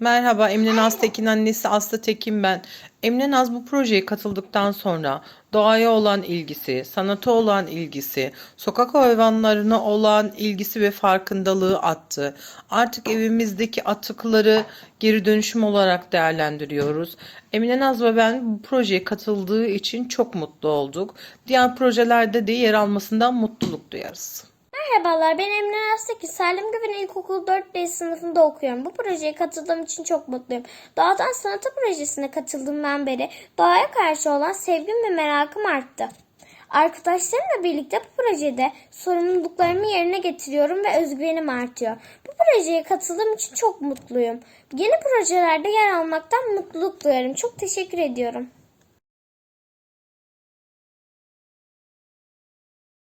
Merhaba, Emine Naz Tekin annesi Aslı Tekin ben. Emine Naz bu projeye katıldıktan sonra doğaya olan ilgisi, sanata olan ilgisi, sokak hayvanlarına olan ilgisi ve farkındalığı arttı. Artık evimizdeki atıkları geri dönüşüm olarak değerlendiriyoruz. Emine Naz ve ben bu projeye katıldığı için çok mutlu olduk. Diğer projelerde de yer almasından mutluluk duyarız. Merhabalar ben Emine Rastaki. Salim Güven İlkokul 4D sınıfında okuyorum. Bu projeye katıldığım için çok mutluyum. Doğadan Sanata projesine katıldığımdan beri doğaya karşı olan sevgim ve merakım arttı. Arkadaşlarımla birlikte bu projede sorumluluklarımı yerine getiriyorum ve özgüvenim artıyor. Bu projeye katıldığım için çok mutluyum. Yeni projelerde yer almaktan mutluluk duyarım. Çok teşekkür ediyorum.